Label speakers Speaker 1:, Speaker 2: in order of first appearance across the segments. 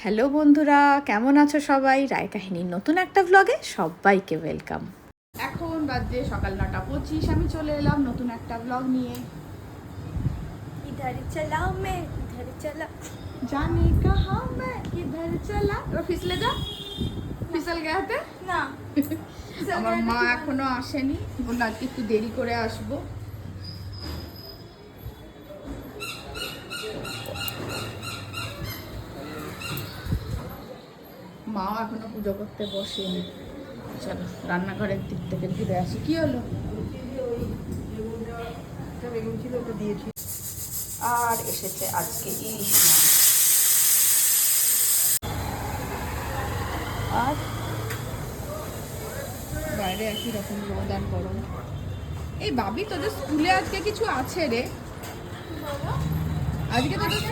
Speaker 1: Hello বন্ধুরা কেমন আছো সবাই? রায় কাহিনীর নতুন একটা ব্লগে সবাইকে ওয়েলকাম এখন বাজে সকাল নটা পঁচিশ আমি চলে এলাম নতুন একটা ব্লগ নিয়ে।
Speaker 2: চালাও মে
Speaker 1: জানি কাহা মে চালা ফিসলে যা। ফিসল
Speaker 2: না।
Speaker 1: আমার মা এখনও আসেনি। বলল আজকে একটু দেরি করে আসব। মাও এখনও পুজো করতে বসেনি। চলো রান্নাঘরের দিক থেকে ঘুরে আসি। কি হলো? আর এসেছে আজকে ইলিশ আর? বাইরে একই রকম রোদ আর গরম। এই বাবি তোদের স্কুলে আজকে কিছু আছে রে? আজকে তোদের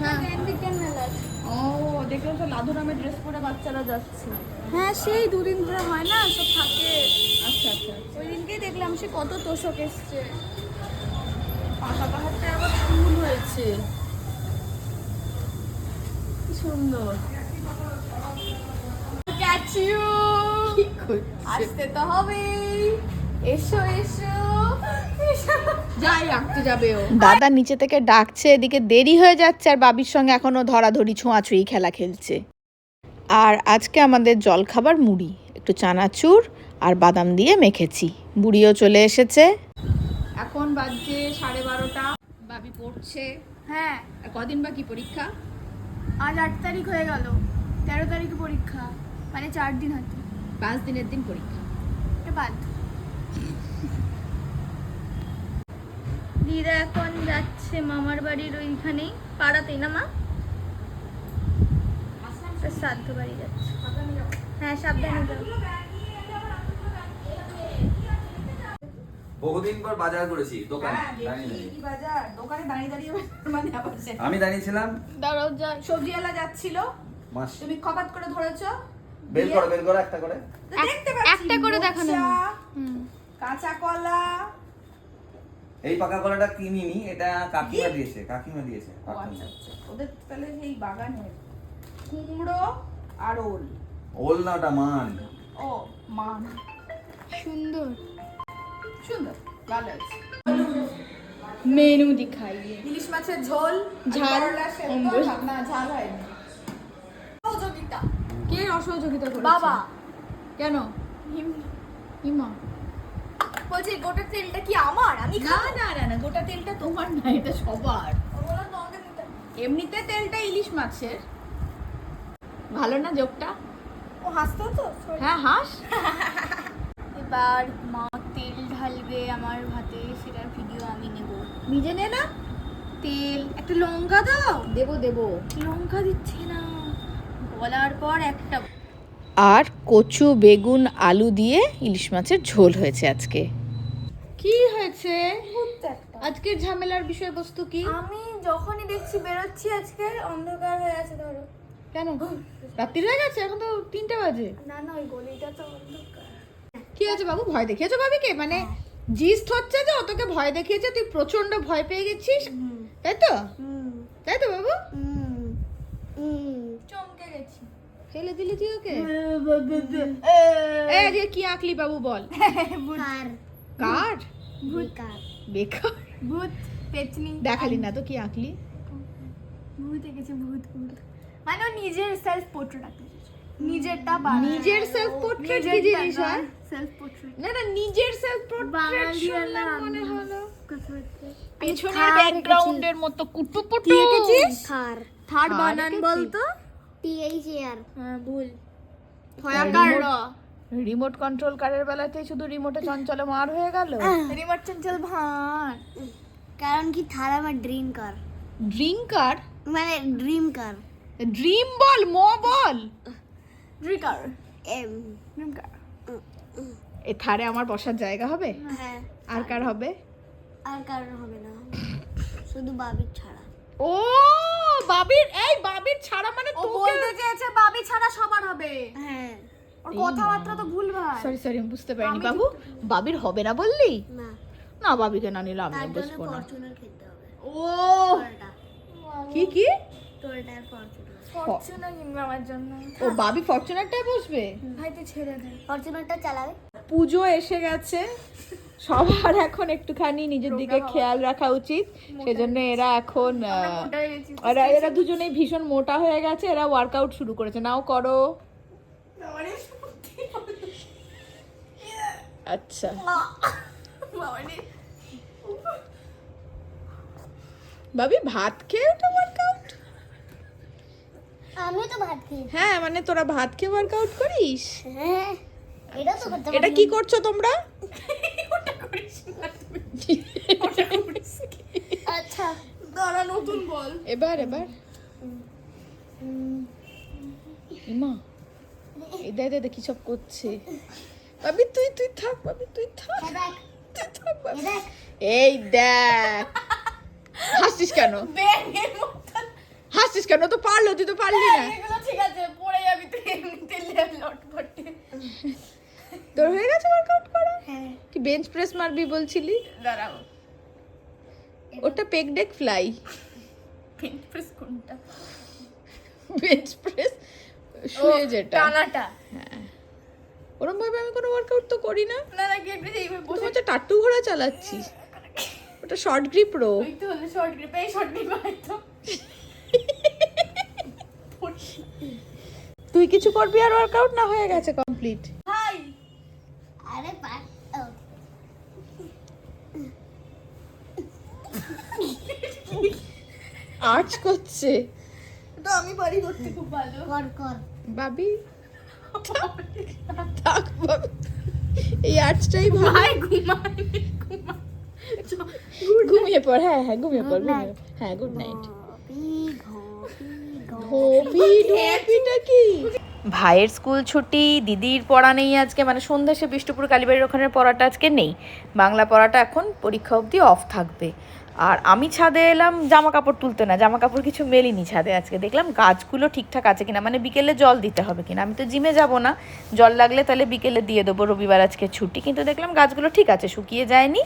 Speaker 1: হ্যাঁ।
Speaker 2: বিজ্ঞান মেলা
Speaker 1: ও দেখলাম তো লাধুরামের ড্রেস পরে বাচ্চারা যাচ্ছে।
Speaker 2: হ্যাঁ সেই দুদিন ধরে হয় না সব থাকে।
Speaker 1: আচ্ছা আচ্ছা
Speaker 2: ওই দিনকেই দেখলাম সে কত তোষক এসছে। পাকা পাহাড়টা আবার ফুল হয়েছে। কি সুন্দর। আসতে তো হবেই। এসো এসো।
Speaker 1: দাদা নিচে থেকে ডাকছে এদিকে দেরি হয়ে যাচ্ছে আর বাবির সঙ্গে এখনও ধরাধরি ছোঁয়াছুঁই খেলা খেলছে। আর আজকে আমাদের জলখাবার মুড়ি একটু চানাচুর আর বাদাম দিয়ে মেখেছি। বুড়িও চলে এসেছে। এখন বাজছে সাড়ে বারোটা বাবি পড়ছে।
Speaker 2: হ্যাঁ
Speaker 1: আর কদিন বাকি পরীক্ষা?
Speaker 2: আজ আট তারিখ হয়ে গেল তেরো তারিখে পরীক্ষা মানে চার দিন হাতে।
Speaker 1: পাঁচ দিনের দিন পরীক্ষা।
Speaker 2: এটা বাদ। দিদা এখন যাচ্ছে মামার বাড়ির ওইখানেই পাড়াতেই না মা? শ্রাদ্ধ বাড়ি যাচ্ছে। হ্যাঁ সাবধানে যাও।
Speaker 3: বহুদিন পর বাজার করেছি দোকানে
Speaker 1: হ্যাঁ,
Speaker 3: দাঁড়িয়ে দাঁড়িয়ে।
Speaker 1: বাজার দোকানে দাঁড়িয়ে দাঁড়িয়ে মানে
Speaker 3: আমি দাঁড়িয়েছিলাম।
Speaker 2: দাঁড়াও
Speaker 1: সবজিওয়ালা যাচ্ছিল। তুমি খপাত করে ধরেছো।
Speaker 3: বের করো বের করো একটা করে।
Speaker 2: একটা করে দেখানো
Speaker 1: মোচা, কাঁচা কলা
Speaker 3: এই পাকা কলাটা কিনিনি এটা কাকিমা দিয়েছে কাকিমা দিয়েছে
Speaker 1: আচ্ছা ওদের তাহলে সেই বাগানের কুমড়ো আর ওল।
Speaker 3: ওল না ওটা মান।
Speaker 1: ও মান।
Speaker 2: সুন্দর।
Speaker 1: সুন্দর ভালো আছে
Speaker 2: মেনু দিখাইয়ে
Speaker 1: ইলিশ মাছের ঝোল
Speaker 2: ঝাল।
Speaker 1: না ঝাল হয়নি।
Speaker 2: সহযোগিতা
Speaker 1: কে অসহযোগিতা করেছে?
Speaker 2: বাবা।
Speaker 1: কেন? ইমা
Speaker 2: বলছি গোটা তেলটা কি আমার? আমি
Speaker 1: না না না না গোটা তেলটা তোমার না এটা সবার। এমনিতে তেলটা ইলিশ মাছের। ভালো না জোকটা?
Speaker 2: ও হাসতো তো?
Speaker 1: হ্যাঁ হাস।
Speaker 2: এবার মা তেল ঢালবে আমার ভাতে সেটার ভিডিও আমি নেব।
Speaker 1: নিজে নে না।
Speaker 2: তেল একটা লঙ্কা দাও।
Speaker 1: দেবো দেবো।
Speaker 2: লঙ্কা দিচ্ছে না। বলার পর একটা
Speaker 1: আর কচু বেগুন আলু দিয়ে ইলিশ মাছের ঝোল হয়েছে আজকে। কি হয়েছে? আজকের ঝামেলার বিষয়বস্তু কি?
Speaker 2: আমি যখনই দেখছি বেরোচ্ছি আজকে অন্ধকার হয়ে আছে ধরো।
Speaker 1: কেন? রাত্রি হয়ে গেছে? এখন তো তিনটে বাজে।
Speaker 2: না না ওই গলিটা তো অন্ধকার।
Speaker 1: কি আছে বাবু? ভয় দেখিয়েছো বাবিকে মানে জিস্ট হচ্ছে যে তোকে ভয় দেখিয়েছে তুই প্রচণ্ড ভয় পেয়ে গেছিস? তাই তো? তাই তো বাবু?
Speaker 2: চমকে গেছি।
Speaker 1: ফেলে দিলি তুই ওকে? এই যে কি আঁকলি বাবু বল।
Speaker 2: কার?
Speaker 1: কার
Speaker 2: বেকার। ভূত পেতনি।
Speaker 1: দেখালি না তো কি আঁকলি?
Speaker 2: ভূত এঁকেছে ভূত ভূত। মানে নিজের সেলফ পোর্ট্রেট আঁকতে নিজেরটা
Speaker 1: নিজের self portrait কি জিনিস হয়?
Speaker 2: সেলফ পোর্ট্রেট
Speaker 1: না না নিজের সেলফ পোর্ট্রেট শুনলাম মনে হলো। পেছনের ব্যাকগ্রাউন্ডের মতো কুটু পুটু
Speaker 2: এঁকেছিস?
Speaker 4: থার।
Speaker 1: থার
Speaker 2: বানান বলতো?
Speaker 4: টি এইচ এ আর
Speaker 2: হ্যাঁ ভুল।
Speaker 1: হয়াকার। রিমোট কন্ট্রোল কারের বেলাতেই শুধু রিমোটে চঞ্চলে মার হয়ে গেল?
Speaker 2: রিমোট চঞ্চল ভান
Speaker 4: কারণ কি থার আমার ড্রিম কার
Speaker 1: ড্রিঙ্কার
Speaker 4: মানে ড্রিম কার
Speaker 1: ড্রিম বল মো বল।
Speaker 2: ড্রিকার
Speaker 4: এম।
Speaker 2: ড্রিমকার
Speaker 1: এ থারে আমার বসার জায়গা হবে?
Speaker 4: হ্যাঁ।
Speaker 1: আর কার হবে?
Speaker 4: আর কার হবে না? শুধু বাবির ছাড়া।
Speaker 1: ও বাবির এই বাবির ছাড়া মানে তোকে
Speaker 2: বলতে চেয়েছে বাবি ছাড়া সবার হবে।
Speaker 4: হ্যাঁ।
Speaker 2: ওর কথাবার্তা তো ভুল ভাই।
Speaker 1: সরি সরি আমি বুঝতে পারিনি বাবু। বাবির হবে না বললি?
Speaker 4: না।
Speaker 1: না বাবিকে না নিলে আমি
Speaker 4: তার জন্য
Speaker 1: বসবো না।
Speaker 4: ফরচুনার খেতে হবে।
Speaker 2: ও!
Speaker 1: কি কি?
Speaker 4: টোলটা ফরচুনার
Speaker 2: ফরচুনার কিনবে আমার জন্য।
Speaker 1: ও বাবি ফরচুনারটাই বসবে?
Speaker 2: ভাই তুই ছেড়ে দে।
Speaker 4: ফরচুনারটা চালাবে।
Speaker 1: পুজো এসে গেছে। সবার এখন একটুখানি নিজের দিকে খেয়াল রাখা উচিত। সেজন্য এরা এখন এরা এরা দুজনেই ভীষণ মোটা হয়ে গেছে। এরা ওয়ার্কআউট শুরু করেছে। নাও করো। আচ্ছা। ভাবি ভাত খেয়ে ওটা ওয়ার্কআউট
Speaker 4: আমিও তো ভাত খেয়ে
Speaker 1: হ্যাঁ মানে তোরা ভাত খেয়ে ওয়ার্কআউট করিস?
Speaker 4: হ্যাঁ এটা তো করতে
Speaker 1: এটা কি করছ তোমরা?
Speaker 2: ওটা করিস না তুই ওটা করিস
Speaker 4: আচ্ছা।
Speaker 2: দাঁড়া নতুন বল।
Speaker 1: এবার এবার মা এই দে দে দে কি সব করছে? ভাবি তুই তুই থাক ভাবি তুই থাক। তুই থাক
Speaker 4: এ
Speaker 1: এই দেখ। হাসছিস কেন? হাসছিস কেন? তো পারল তুই তো পারলি না।
Speaker 2: ঠিক আছে পড়ে যাবি তুই এমনিতে লটপটে
Speaker 1: তোর হয়ে গেছে ওয়ার্কআউট করা?
Speaker 4: হ্যাঁ।
Speaker 1: কি বেঞ্চ প্রেস মারবি বলছিলি?
Speaker 2: দাঁড়াও।
Speaker 1: ওটা pec deck fly
Speaker 2: bent press কোনটা?
Speaker 1: বেঞ্চ প্রেস শুয়ে যেটা।
Speaker 2: টানাটা।
Speaker 1: ওরম ভাবে আমি কোনো ওয়ার্কআউট তো করি না।
Speaker 2: না না কি একটা এইভাবে
Speaker 1: তুই
Speaker 2: বসে
Speaker 1: হচ্ছে টাট্টু ঘোড়া চালাচ্ছিস ওটা শর্ট গ্রিপ রো
Speaker 2: ওই তো হলো শর্ট গ্রিপ এই শর্ট গ্রিপ হয়তো
Speaker 1: তুই কিছু করবি আর ওয়ার্কআউট না হয়ে গেছে কমপ্লিট
Speaker 2: হাই
Speaker 4: আরে
Speaker 1: আর্চ করছে।
Speaker 2: তো আমি পারি করতে খুব ভালো।
Speaker 4: কর কর।
Speaker 1: বাবি থাক বাবি এই ভালো
Speaker 2: ভাই ঘুমাই
Speaker 1: ঘুমিয়ে পড় হ্যাঁ হ্যাঁ ঘুমিয়ে পড় ঘুমিয়ে হ্যাঁ গুড নাইট ধোপি ধোপিটা কি ভাইয়ের স্কুল ছুটি দিদির পড়া নেই আজকে মানে সন্ধ্যা সে বিষ্ণুপুর কালীবাড়ির ওখানে পড়াটা আজকে নেই। বাংলা পড়াটা এখন পরীক্ষা অবধি অফ থাকবে। আর আমি ছাদে এলাম জামা কাপড় তুলতে না জামা কাপড় কিছু মেলিনি ছাদে আজকে। দেখলাম গাছগুলো ঠিকঠাক আছে কিনা মানে বিকেলে জল দিতে হবে কিনা। আমি তো জিমে যাব না, জল লাগলে তাহলে বিকেলে দিয়ে দেবো, রবিবার আজকে ছুটি। কিন্তু দেখলাম গাছগুলো ঠিক আছে, শুকিয়ে যায়নি,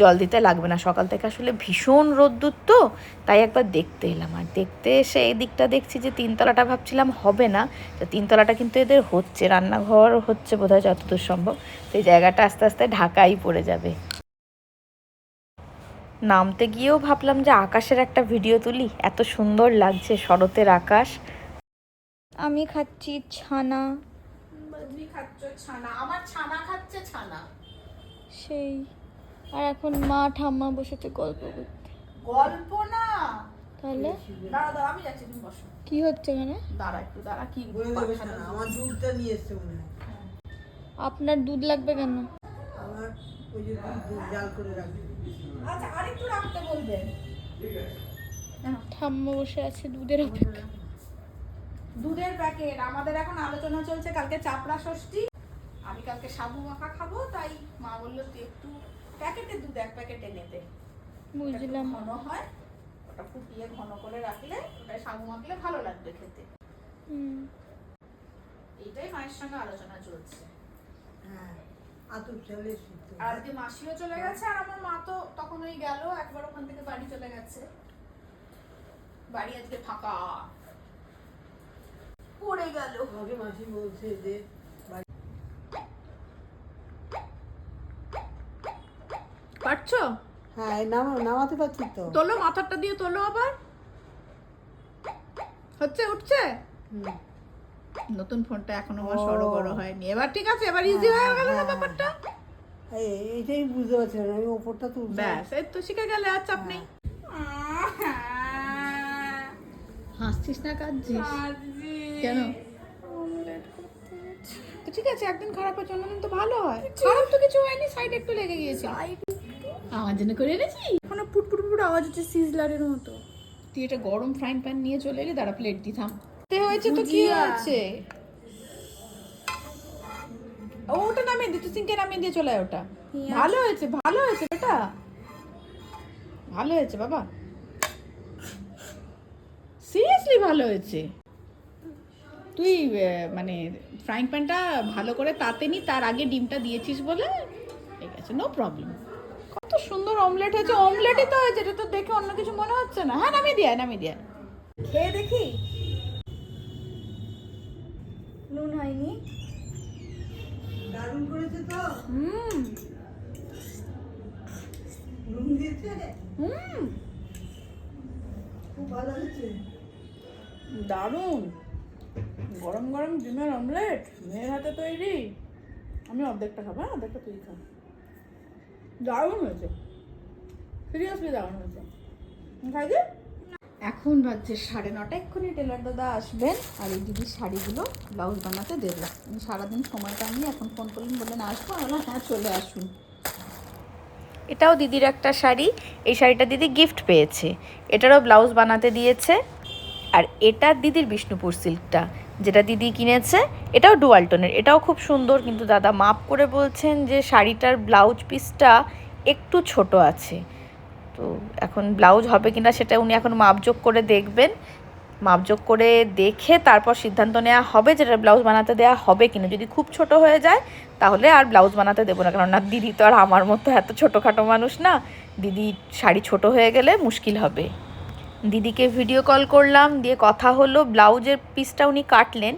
Speaker 1: জল দিতে লাগবে না। সকাল থেকে আসলে ভীষণ রোদ্দুর তো, তাই একবার দেখতে এলাম। আর দেখতে এসে এই দিকটা দেখছি যে তিনতলাটা ভাবছিলাম হবে না, তো তিনতলাটা কিন্তু এদের হচ্ছে, রান্নাঘর হচ্ছে বোধহয় যতদূর সম্ভব। তো এই জায়গাটা আস্তে আস্তে ঢাকাই পড়ে যাবে। নামতে গিয়েও ভাবলাম যে আকাশের একটা ভিডিও তুলি। এত সুন্দর লাগছে শরতের আকাশ।
Speaker 2: আমি খাচ্ছি ছানা।
Speaker 1: ছানা। আমার ছানা খাচ্ছে ছানা।
Speaker 2: সেই। আর এখন মা ঠাম্মা বসেছে গল্প করতে।
Speaker 1: গল্প না।
Speaker 2: তাহলে?
Speaker 1: দাঁড়া দাঁড়া আমি যাচ্ছি তুমি বসো।
Speaker 2: কি হচ্ছে এখানে?
Speaker 1: দাঁড়া একটু দাঁড়া কি
Speaker 5: আমার দুধটা নিয়ে এসছে
Speaker 2: আপনার দুধ লাগবে কেন?
Speaker 5: আমার ওই যে দুধ জাল করে রাখবে।
Speaker 1: আচ্ছা আরেকটু রাখতে বলবেন
Speaker 2: ঠাম্মা বসে আছে দুধের অপেক্ষা
Speaker 1: দুধের প্যাকেট আমাদের এখন আলোচনা চলছে কালকে চাপড়া ষষ্ঠী। আমি কালকে সাবু মাখা খাব তাই মা বলল তুই একটু প্যাকেটের দুধ এক প্যাকেট একটু
Speaker 2: বুঝলাম।
Speaker 1: ঘন হয় ওটা ফুটিয়ে ঘন করে রাখলে ওটা সাবু মাখলে ভালো লাগবে খেতে।
Speaker 2: হুম।
Speaker 1: এইটাই মায়ের সঙ্গে আলোচনা চলছে।
Speaker 5: হ্যাঁ।
Speaker 1: আজকে মাসিও চলে গেছে আর আমার মা তো তখন ওই গেল একবার ওখান থেকে বাড়ি চলে গেছে। বাড়ি আজকে ফাঁকা। পড়ে গেল।
Speaker 5: আমাকে মাসি বলছে যে
Speaker 1: পারছ?
Speaker 5: হ্যাঁ নামা নামাতে পারছি তো।
Speaker 1: তোলো মাথাটা দিয়ে তোলো আবার। হচ্ছে উঠছে?
Speaker 5: হুম।
Speaker 1: নতুন ফোনটা এখনও আমার সরো বড় হয়নি। এবার ঠিক আছে এবার ইজি হয়ে গেল না ব্যাপারটা?
Speaker 5: এই এইটাই বুঝতে পারছি না আমি ওপরটা তুলছি।
Speaker 1: ব্যাস এই তো শিখে গেলে আর চাপ নেই। হাসছিস না কাঁদছিস? কেন? তো ঠিক আছে একদিন খারাপ হচ্ছে অন্যদিন তো ভালো হয়। খারাপ তো কিছু হয়নি সাইড একটু লেগে গিয়েছিল আমার জন্য করে এনেছি
Speaker 2: ওখানে পুট পুট পুট আওয়াজ হচ্ছে সিজলারের মতো
Speaker 1: তুই এটা গরম ফ্রাইং প্যান নিয়ে চলে এলি দাঁড়া প্লেট দি থাম তে হয়েছে তো কি হয়েছে? ওটা নামিয়ে দি তুই সিঙ্কে নামিয়ে দিয়ে চলে ওটা। ভালো হয়েছে ভালো হয়েছে বেটা। ভালো হয়েছে বাবা। সিরিয়াসলি ভালো হয়েছে। তুই মানে ফ্রাইং প্যানটা ভালো করে তাতে নি তার আগে ডিমটা দিয়েছিস বলে? ঠিক আছে নো প্রবলেম কত সুন্দর অমলেট হয়েছে। অমলেটই তো হয়েছে এটা তো দেখে অন্য কিছু মনে হচ্ছে না। হ্যাঁ নামিয়ে দিয়ে নামিয়ে দিয়ে খেয়ে দেখি?
Speaker 2: নুন হয়নি।
Speaker 5: দারুণ করেছে তো।
Speaker 2: হুম।
Speaker 5: নুন দিয়েছে?
Speaker 2: হুম।
Speaker 5: খুব ভালো হয়েছে।
Speaker 1: দারুণ। গরম গরম ডিমের অমলেট মেয়ের হাতে তৈরি। আমি অর্ধেকটা খাব হ্যাঁ? অর্ধেকটা তুই খা। দারুণ হয়েছে। সিরিয়াসলি দারুণ হয়েছে। খাই দে এখন বাজছে সাড়ে নটা এক্ষুনি টেলার দাদা আসবেন আর এই দিদির শাড়িগুলো ব্লাউজ বানাতে দেবো। আমি সারাদিন সময় পাইনি এখন ফোন করলেন বললেন আসব। আমি বললাম, হ্যাঁ চলে আসুন। এটাও দিদির একটা শাড়ি। এই শাড়িটা দিদি গিফট পেয়েছে। এটারও ব্লাউজ বানাতে দিয়েছে। আর এটা দিদির বিষ্ণুপুর সিল্কটা যেটা দিদি কিনেছে এটাও ডুয়ালটনের এটাও খুব সুন্দর কিন্তু দাদা মাপ করে বলছেন যে শাড়িটার ব্লাউজ পিসটা একটু ছোট আছে। তো এখন ব্লাউজ হবে কি না সেটা উনি এখন মাপযোগ করে দেখবেন। মাপযোগ করে দেখে তারপর সিদ্ধান্ত নেওয়া হবে যেটা ব্লাউজ বানাতে দেওয়া হবে কিনা। যদি খুব ছোট হয়ে যায়, তাহলে আর ব্লাউজ বানাতে দেবো না। কেননা দিদি তো আর আমার মতো এত ছোটোখাটো মানুষ না। দিদি শাড়ি ছোট হয়ে গেলে মুশকিল হবে। দিদিকে ভিডিও কল করলাম, দিয়ে কথা হলো। ব্লাউজের পিসটা উনি কাটলেন।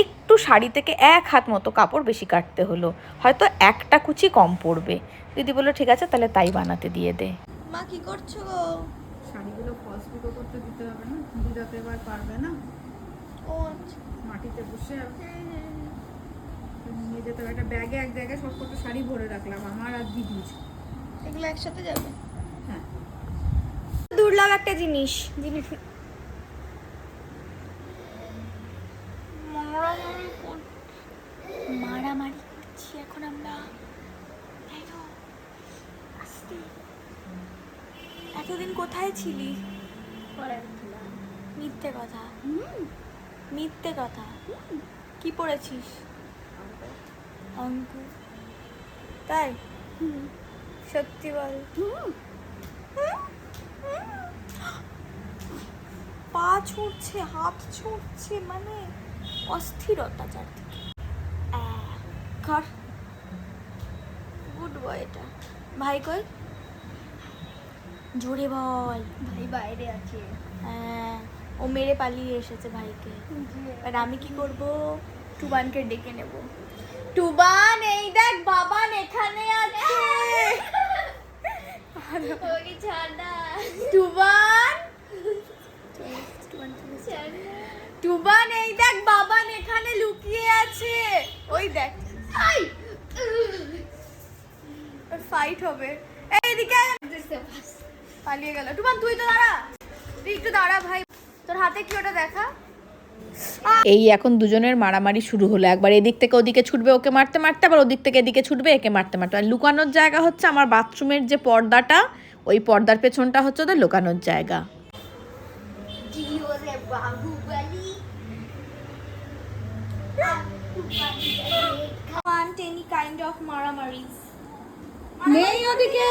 Speaker 1: একটু শাড়ি থেকে এক হাত মতো কাপড় বেশি কাটতে হলো। হয়তো একটা কুচি কম পড়বে। দিদি বলল, ঠিক আছে, তাহলে তাই বানাতে দিয়ে দে।
Speaker 4: মা কি করছ গো?
Speaker 1: শাড়িগুলো ফলস পিকো করতে দিতে হবে না দিদা তো এবার পারবে না।
Speaker 4: ও আচ্ছা।
Speaker 1: মাটিতে বসে নিয়ে যেতে হবে একটা ব্যাগে এক জায়গায় সব কত শাড়ি ভরে রাখলাম আমার আর দিদির।
Speaker 4: এগুলো একসাথে যাবে?
Speaker 1: হ্যাঁ।
Speaker 2: দুর্লভ একটা জিনিস জিনিস
Speaker 4: মারামারি কর- মারামারি করছি এখন আমরা এই তো, আস্তে। এতদিন কোথায় ছিলি? মিথ্যে কথা। মিথ্যে কথা। কি পড়েছিস? অঙ্ক।
Speaker 2: তাই? সত্যি বল।
Speaker 4: পা ছুটছে হাত ছুটছে মানে অস্থিরতা চারদিকে। কর গুড বয় এটা। ভাই কই? জোরে বল।
Speaker 2: ভাই বাইরে আছে।
Speaker 4: হ্যাঁ ও মেরে পালিয়ে এসেছে ভাইকে। আর আমি কি করব?
Speaker 2: টুবানকে ডেকে নেব। টুবান এই দেখ বাবান এখানে আছে। টুবান? টুবান এই দেখ বাবান এখানে লুকিয়ে আছে। ওই দেখ। ফাইট হবে। এইদিকে। পালিয়ে গেল। টুবান তুই তো দাঁড়া। তুই একটু দাঁড়া ভাই। তোর হাতে কি ওটা দেখা?
Speaker 1: এই এখন দুজনের মারামারি শুরু হলো। একবার এদিক থেকে ওদিকে ছুটবে ওকে মারতে মারতে আবার ওদিক থেকে এদিকে ছুটবে একে মারতে মারতে। আর লুকানোর জায়গা হচ্ছে আমার বাথরুমের যে পর্দাটা ওই পর্দার পেছনটা হচ্ছে ওদের লুকানোর জায়গা।
Speaker 4: kind
Speaker 1: নেই ওদিকে।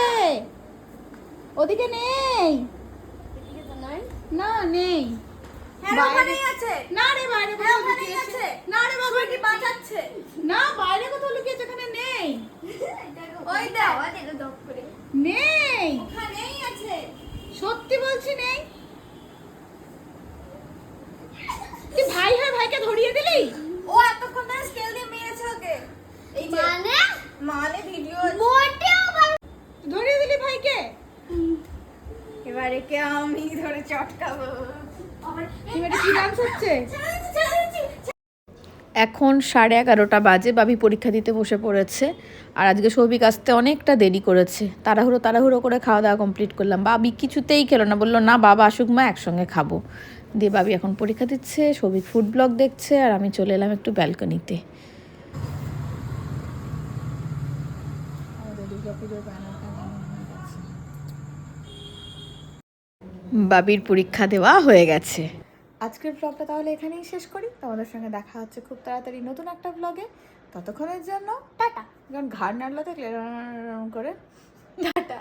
Speaker 1: ওদিকে নেই। না নেই।
Speaker 2: হ্যাঁ
Speaker 1: না রে বাইরে
Speaker 2: হ্যাঁ ওখানেই আছে।
Speaker 1: না রে বাবা
Speaker 2: কি বাঁচাচ্ছে
Speaker 1: না বাইরে কোথাও লুকিয়েছে এখানে নেই।
Speaker 2: ওই দেখ।
Speaker 1: নেই।
Speaker 2: ওখানেই আছে।
Speaker 1: সত্যি বলছি নেই। তুই ভাই হয়ে ভাইকে ধরিয়ে দিলি?
Speaker 2: ও এতক্ষণ ধরে স্কেল দিয়ে মেরেছে ওকে। এই
Speaker 4: মানে?
Speaker 2: মানে ভিডিও
Speaker 1: ধরিয়ে দিলি ভাইকে?
Speaker 2: এবারে কে আমি ধরে চটকাবো?
Speaker 1: এখন সাড়ে এগারোটা বাজে বাবি পরীক্ষা দিতে বসে পড়েছে। আর আজকে সৌভিক আসতে অনেকটা দেরি করেছে। তাড়াহুড়ো তাড়াহুড়ো করে খাওয়া দাওয়া কমপ্লিট করলাম। বাবি কিছুতেই খেলো না বলল না বাবা আসুক মা একসঙ্গে খাব। দিয়ে বাবি এখন পরীক্ষা দিচ্ছে সৌভিক ফুড ব্লগ দেখছে আর আমি চলে এলাম একটু ব্যালকনিতে বাবির পরীক্ষা দেওয়া হয়ে গেছে। আজকের ব্লগটা তাহলে এখানেই শেষ করি। তোমাদের সঙ্গে দেখা হচ্ছে খুব তাড়াতাড়ি নতুন একটা ব্লগে ততক্ষণের জন্য টাটা। কারণ ঘাড় নাড়লো এরম করে। টাটা।